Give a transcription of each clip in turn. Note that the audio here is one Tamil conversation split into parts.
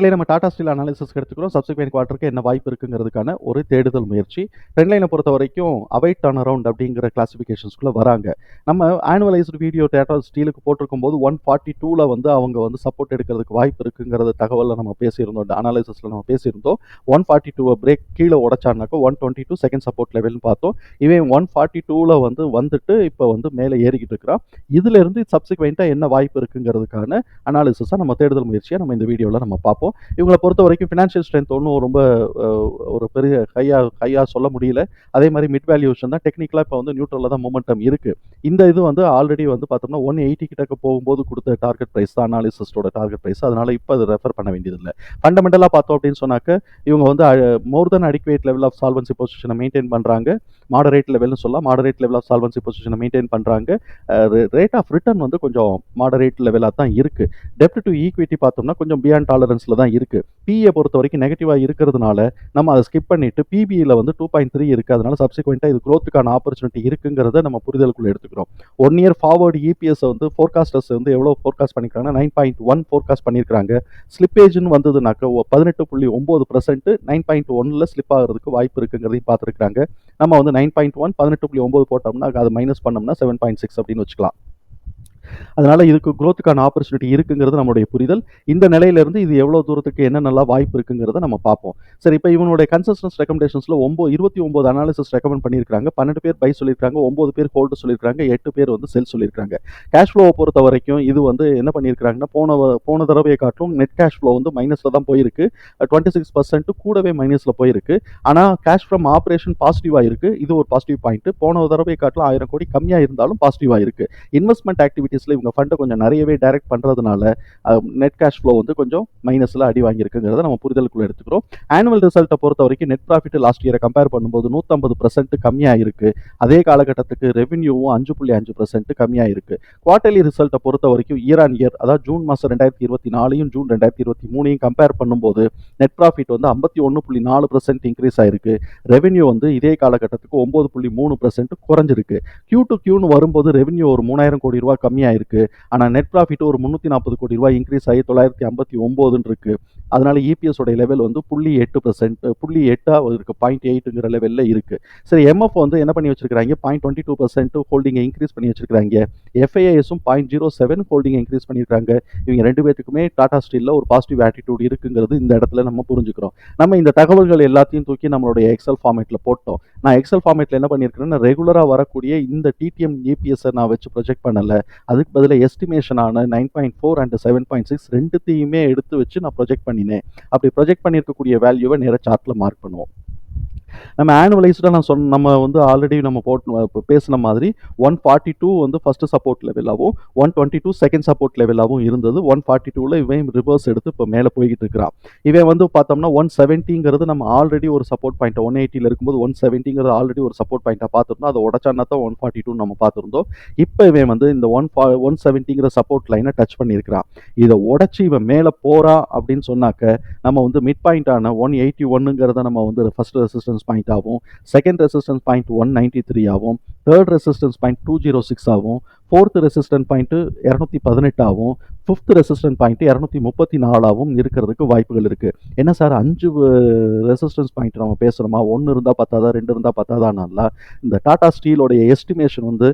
ட்ரெண்ட்லைன் நம்ம டாடா ஸ்டீல் அனாலிசிஸ் எடுத்துக்கிறோம். சப்சிக்வெண்ட் குவார்ட்டருக்கு என்ன வாய்ப்பு இருக்குங்கிறதுக்கான ஒரு தேடுதல் முயற்சி. ட்ரெண்ட்லைனை பொறுத்த வரைக்கும் அவைட் டர்ன் அரவுண்ட் அப்படிங்கிற கிளாசிஃபிகேஷன்ஸ்குள்ளே வராங்க. நம்ம ஆனுவலைஸ்டு வீடியோ டாடா ஸ்டீலுக்கு போட்டிருக்கும் போது ஒன் ஃபார்ட்டி டூவில் வந்து அவங்க வந்து சப்போர்ட் எடுக்கிறதுக்கு வாய்ப்பு இருக்குங்கிறத தகவலில் நம்ம பேசியிருந்தோம். அனாலிசிஸில் நம்ம பேசியிருந்தோம். ஒன் ஃபார்ட்டி டூவை பிரேக் கீழே உடச்சானாக்கா one twenty two second support லெவல்னு பார்த்தோம். இவன் ஒன் ஃபார்ட்டி டூவில் வந்து வந்துட்டு இப்போ வந்து மேலே ஏறிக்கிட்டு இருக்கிறான். இதிலிருந்து சப்சிக்வெண்ட்டாக என்ன வாய்ப்பு இருக்குங்கிறதுக்கான அனாலிசிஸாக நம்ம தேடுதல் முயற்சியை நம்ம இந்த வீடியோவில் நம்ம பார்ப்போம். இவங்களை பொறுத்த வரைக்கும் ஃபினான்ஷியல் ஸ்ட்ரென்த் ஒன்றும் ரொம்ப ஒரு பெரிய ஹையாக ஹையாக சொல்ல முடியல. அதே மாதிரி மிட் வேல்யூஷன் தான் டெக்னிக்கலாக இப்போ வந்து நியூட்ரலில் தான் மூமெண்டம் இருக்குது இந்த இது வந்து ஆல்ரெடி வந்து பார்த்தோம்னா ஒன் எயிட்டி கிட்டக்க போகும்போது கொடுத்த டார்கெட் ப்ரைஸ் தான் அனாலிசிஸ்டோட டார்கெட் ப்ரைஸ் அதனால் இப்போ அதை ரெஃபர் பண்ண வேண்டியதில்லை. ஃபண்டமெண்டலாக பார்த்தோம் அப்படின்னு சொன்னாக்க இவங்க வந்து more than adequate level of solvency பொசிஷனை மெயின்டைன் பண்ணுறாங்க மாடரேட் லெவல்னு சொல்லலாம். மாடரேட் லெவல் ஆஃப் சால்வன்சி பொசிஷனை மெயின்டைன் பண்ணுறாங்க ரேட் ஆஃப் ரிட்டர்ன் வந்து கொஞ்சம் மாடரேட் லெவலாக தான் இருக்குது டெப்ட் டு ஈக்விட்டி பார்த்தோம்னா கொஞ்சம் பியாண்ட் டாலரன்ஸில் தான் இருக்குது பிஏ பொறுத்த வரைக்கும் நெகட்டிவாக இருக்கிறதுனால நம்ம அதை ஸ்கிப் பண்ணிட்டு பிபியில் வந்து டூ பாயிண்ட் த்ரீ இருக்குது அதனால சப்சிக்வெண்ட்டாக இது க்ரோத்துக்கான ஆப்பர்ச்சுனிட்டி இருக்குங்கிறத நம்ம புரிதலுக்குள்ளே எடுத்துக்கிறோம். ஒன் இயர் ஃபார்வர்டு இபிஎஸ் வந்து ஃபோர்காஸ்டர்ஸ் வந்து எவ்வளோ ஃபோர்காஸ்ட் பண்ணிக்கிறாங்கன்னா நைன் பாயிண்ட் ஒன் ஃபோர்காஸ்ட் பண்ணியிருக்காங்க ஸ்லிப்பேஜ்னு வந்ததுனாக்க பதினெட்டு புள்ளி ஒம்பது பர்சன்ட் நைன் பாயிண்ட் ஒன்னில் ஸ்லிப் ஆகிறதுக்கு வாய்ப்பு இருக்குங்கிறதையும் பார்த்துருக்காங்க நம்ம வந்து நைன் பாயிண்ட் ஒன் பதினெட்டு புள்ளி ஒம்பது போட்டோம்னா அது மைனஸ் பண்ணோம்னா செவன் பாயிண்ட் சிக்ஸ் அப்படின்னு வச்சுக்கலாம். அதனால இதுக்கு குரோத்துக்கான ஆப்பர்ச்சுனிட்டி இருக்குங்கிறது நம்மளுடைய புரிதல். இந்த நிலையிலிருந்து இது எவ்வளோ தூரத்துக்கு என்னென்னலாம் வாய்ப்பு இருக்குங்கிறத நம்ம பார்ப்போம். சரி இப்போ இவனுடைய கன்சஸ்டன்ஸ் ரெக்கமெண்டேஷன்ஸில் ஒம்பது இருபத்தி ஒம்பது அனாலிசிஸ் ரெக்கமெண்ட் பண்ணியிருக்காங்க பன்னெண்டு பேர் பை சொல்லியிருக்காங்க ஒம்பது பேர் ஹோல்டு சொல்லியிருக்காங்க எட்டு பேர் வந்து செல் சொல்லியிருக்காங்க கேஷ் ஃப்ளோவை பொறுத்த வரைக்கும் இது வந்து என்ன பண்ணியிருக்காங்கன்னா போன போன தடவையை காட்டும் நெட் கேஷ் ஃப்ளோ வந்து மைனஸில் தான் போயிருக்கு. டுவெண்ட்டி சிக்ஸ் பர்சன்ட் கூடவே மைனஸில் போயிருக்கு. ஆனால் கேஷ் ஃப்ரம் ஆப்ரேஷன் பாசிட்டிவாக இருக்குது இது ஒரு பாசிட்டிவ் பாயிண்ட் போன தடவையை காட்டிலும் ஆயிரம் கோடி கம்மியாக இருந்தாலும் பாசிட்டிவாக இருக்குது இன்வெஸ்ட்மெண்ட் ஆக்டிவிட்டீஸில் இவங்க ஃபண்டை கொஞ்சம் நிறையவே டைரக்ட் பண்ணுறதுனால நெட் கேஷ் ஃப்ளோ வந்து கொஞ்சம் மைனஸில் அடி வாங்கியிருக்குங்கிறத நம்ம புரிதலுக்குள்ள எடுத்துக்கிறோம். ஆனுவல் ரிசல்ட்டை பொறுத்த வரைக்கும் நெட் ப்ராஃபிட் லாஸ்ட் இயரை கம்பேர் பண்ணும்போது நூற்றம்பது பர்சன்ட் கம்மியாக இருக்குது அதே காலகட்டத்துக்கு ரெவென்யூவும் அஞ்சு புள்ளி அஞ்சு பர்சன்ட் கம்மியாக இருக்குது குவார்ட்டர்லி ரிசல்ட்டை பொறுத்த வரைக்கும் இயர் ஆன் இயர் அதாவது ஜூன் மாதம் ரெண்டாயிரத்தி இருபத்தி நாலையும் ஜூன் ரெண்டாயிரத்தி இருபத்தி மூணையும் கம்பேர் பண்ணும்போது நெட் ப்ராஃபிட் வந்து ஐம்பத்தி ஒன்று புள்ளி நாலு பர்சன்ட் இன்க்ரீஸ் ஆயிருக்கு. ரெவென்யூ வந்து இதே காலகட்டத்துக்கு ஒம்பது புள்ளி மூணு பர்சன்ட் குறைஞ்சிருக்கு. கியூ டு கியூன்னு வரும்போது ரெவென்யூ ஒரு மூணாயிரம் கோடி ரூபா கம்மியாக இருக்கு. ஆனால் நெட் ப்ராஃபிட் ஒரு முந்நூற்றி நாற்பது கோடி ரூபாய் இன்க்ரீஸ் ஆகி தொள்ளாயிரத்தி ஐம்பத்தி ஒம்போதுன்னு இருக்கு. அதனால EPS உடைய லெவல் வந்து புள்ளி எட்டு பர்சன்ட் புள்ளி எட்டாக இருக்கு பாயிண்ட் எயிட்டுங்கிற லெவலில் இருக்கு. சரி எம்எஃப் வந்து என்ன பண்ணி வச்சிருக்காங்க பாயிண்ட் டுவெண்ட்டி டூ பர்சன்ட் ஹோல்டிங்கை இன்க்ரீஸ் பண்ணி வச்சிருக்காங்க எஃப்ஐஐஎஸும் பாயிண்ட் ஜீரோ செவன் ஹோல்டிங்கை இன்க்ரீஸ் பண்ணியிருக்காங்க இவங்க ரெண்டு பேத்துக்குமே டாடா ஸ்டீலில் ஒரு பாசிட்டிவ் ஆட்டிடியூட் இருக்குங்கிறது இந்த இடத்துல நம்ம புரிஞ்சுக்கிறோம். நம்ம இந்த தகவல்கள் எல்லாத்தையும் தூக்கி நம்மளுடைய எக்ஸல் ஃபார்மேட்டில் போட்டோம். நான் எக்ஸல் ஃபார்மேட்டில் என்ன பண்ணியிருக்கிறேன்னா ரெகுலராக வரக்கூடிய இந்த டிடிஎம் இபிஎஸ்ஸை நான் வச்சு ப்ரொஜெக்ட் பண்ணலை. அதுக்கு பதிலாக எஸ்டிமேஷனான nine point four and seven point six ரெண்டுத்தையுமே எடுத்து வச்சு நான் ப்ரொஜெக்ட் பண்ணினேன். அப்படி ப்ரொஜெக்ட் பண்ணியிருக்கக்கூடிய வேல்யூவை நேராக சார்ட்டில் மார்க் பண்ணுவோம். நம்ம ஆனுவலைஸ்டாக நான் சொன்ன நம்ம வந்து ஆல்ரெடி நம்ம போட்டு இப்போ பேசின மாதிரி ஒன் ஃபார்ட்டி டூ வந்து first support லெவலாகவும் one twenty two second support லெவலாகவும் இருந்தது. ஒன் ஃபார்ட்டி டூவில் இவன் ரிவர்ஸ் எடுத்து இப்போ மேலே போய்கிட்டு இருக்கிறான். இவன் வந்து பார்த்தோம்னா ஒன் செவன்ட்டிங்கிறது நம்ம ஆல்ரெடி ஒரு சப்போர்ட் பாயிண்ட் ஒன் எயிட்டியில் இருக்கும்போது ஒன் செவன்ட்டிங்கிறது ஆல்ரெடி ஒரு சப்போர்ட் பாயிண்ட்டாக பார்த்துருந்தோம். அதை உடச்சானா தான் ஒன் ஃபார்ட்டி டூ நம்ம பார்த்துருந்தோம். இப்போ இவன் வந்து இந்த ஒன் ஃபா ஒன் செவன்ட்டிங்கிற சப்போர்ட் லைனை டச் பண்ணியிருக்கிறான். இதை உடச்சி இவன் மேலே போகிறான் அப்படின்னு சொன்னாக்க நம்ம வந்து மிட் பாயிண்டான ஒன் எயிட்டி ஒன்னுங்கிறத நம்ம வந்து ஃபஸ்ட் ரெசிஸ்டன்ஸ் பாயிண்ட் ஆகும். Second resistance point one ninety three ஆகும். Third resistance point two zero six ஆகும். ஃபோர்த் ரெசிஸ்டன்ட் பாயிண்ட்டு இரநூத்தி பதினெட்டு ஆகும். ஃபிஃப்த் ரெசிஸ்டன்ட் பாயிண்ட் இரநூத்தி முப்பத்தி நாலாவும் இருக்கிறதுக்கு வாய்ப்புகள் இருக்குது என்ன சார் அஞ்சு ரெசிஸ்டன்ஸ் பாயிண்ட் நம்ம பேசுகிறோமா ஒன்று இருந்தால் பத்தாதா? ரெண்டு இருந்தால் பத்தாதானால இந்த டாடா ஸ்டீலோடைய எஸ்டிமேஷன் வந்து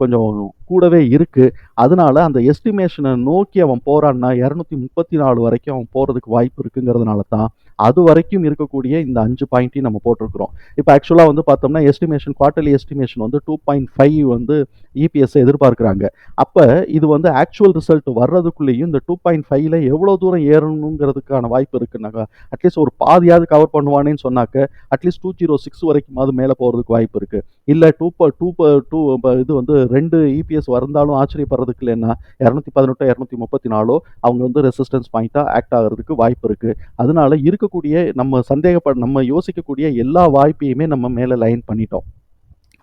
கொஞ்சம் கூடவே இருக்குது அதனால அந்த எஸ்டிமேஷனை நோக்கி அவன் போகிறான்னா இரநூத்தி முப்பத்தி நாலு வரைக்கும் அவன் போகிறதுக்கு வாய்ப்பு இருக்குங்கிறதுனால தான் அது வரைக்கும் இருக்கக்கூடிய இந்த அஞ்சு பாயிண்ட்டையும் நம்ம போட்டிருக்கிறோம். இப்போ ஆக்சுவலாக வந்து பார்த்தோம்னா எஸ்டிமேஷன் குவார்ட்டர்லி எஸ்டிமேஷன் வந்து டூ பாயிண்ட் ஃபைவ் வந்து இபிஎஸ் எதிர்பார்க்குறாங்க. அப்போ இது வந்து ஆக்சுவல் ரிசல்ட் வர்றதுக்குள்ளேயும் இந்த டூ பாயிண்ட் ஃபைவ்ல எவ்வளோ தூரம் ஏறணுங்கிறதுக்கான வாய்ப்பு இருக்குன்னாக்கா அட்லீஸ்ட் ஒரு பாதியாவது கவர் பண்ணுவானேன்னு சொன்னாக்க அட்லீஸ்ட் டூ ஜீரோ சிக்ஸ் வரைக்கும் அது மேலே போகிறதுக்கு வாய்ப்பு இருக்குது இல்லை டூ ப டூ ப டூ இது வந்து ரெண்டு இபிஎஸ் வந்தாலும் ஆச்சரியப்படுறதுக்கு இல்லைன்னா இரநூத்தி பதினெட்டோ இரநூத்தி முப்பத்தி நாலோ அவங்க வந்து ரெசிஸ்டன்ஸ் பாயிண்ட்டாக ஆக்ட் ஆகிறதுக்கு வாய்ப்பு இருக்குது அதனால இருக்க இருக்கக்கூடிய நம்ம சந்தேகப்பட நம்ம யோசிக்கக்கூடிய எல்லா வாய்ப்பையுமே நம்ம மேலே லைன் பண்ணிட்டோம்.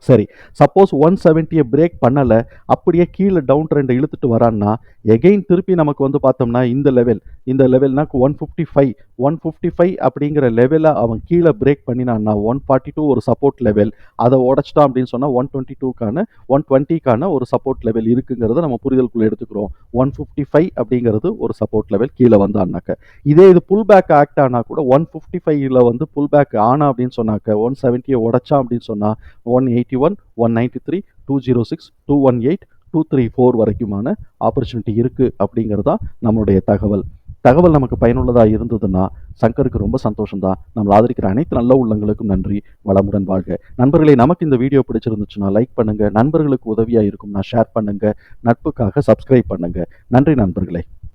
சரி சப்போஸ் ஒன் செவன்ட்டியை பிரேக் பண்ணலை அப்படியே கீழே டவுன் ட்ரெண்டை இழுத்துட்டு வரான்னா எகெயின் திருப்பி நமக்கு வந்து பார்த்தோம்னா இந்த லெவல் இந்த லெவல்னா one fifty five one fifty five அப்படிங்கிற லெவலை அவன் கீழே பிரேக் பண்ணினான்னா ஒன் ஃபார்ட்டி டூ ஒரு சப்போர்ட் லெவல் அதை உடச்சிட்டான் அப்படின்னு சொன்னால் ஒன் டுவெண்ட்டி டூக்கான ஒன் டுவெண்ட்டிக்கான ஒரு சப்போர்ட் லெவல் இருக்குங்கிறத நம்ம புரிதலுக்குள்ளே எடுத்துக்கிறோம். ஒன் ஃபிஃப்டி ஃபைவ் அப்படிங்கிறது ஒரு சப்போர்ட் லெவல் கீழே வந்தான்னாக்க. இதே இது புல் பேக் ஆக்ட் ஆனால் கூட ஒன் ஃபிஃப்டி ஃபைவ்ல வந்து புல் பேக் ஆனா அப்படின்னு சொன்னாக்க ஒன் செவன்ட்டியை உடச்சா அப்படின்னு சொன்னால் one eight eighty one one ninety three two zero six two one eight two three four வரைக்குமான opportunity இருக்குது அப்படிங்கிறது தான் நம்மளுடைய தகவல். தகவல் நமக்கு பயனுள்ளதாக இருந்ததுன்னா சங்கருக்கு ரொம்ப சந்தோஷம் தான் நம்மளை ஆதரிக்கிற அனைத்து நல்ல உள்ளங்களுக்கும் நன்றி. வளமுடன் வாழ்க. நண்பர்களே நமக்கு இந்த வீடியோ பிடிச்சிருந்துச்சுன்னா லைக் பண்ணுங்க. நண்பர்களுக்கு உதவியாக இருக்கும்னா ஷேர் பண்ணுங்க. நட்புக்காக சப்ஸ்கிரைப் பண்ணுங்க. நன்றி நண்பர்களே.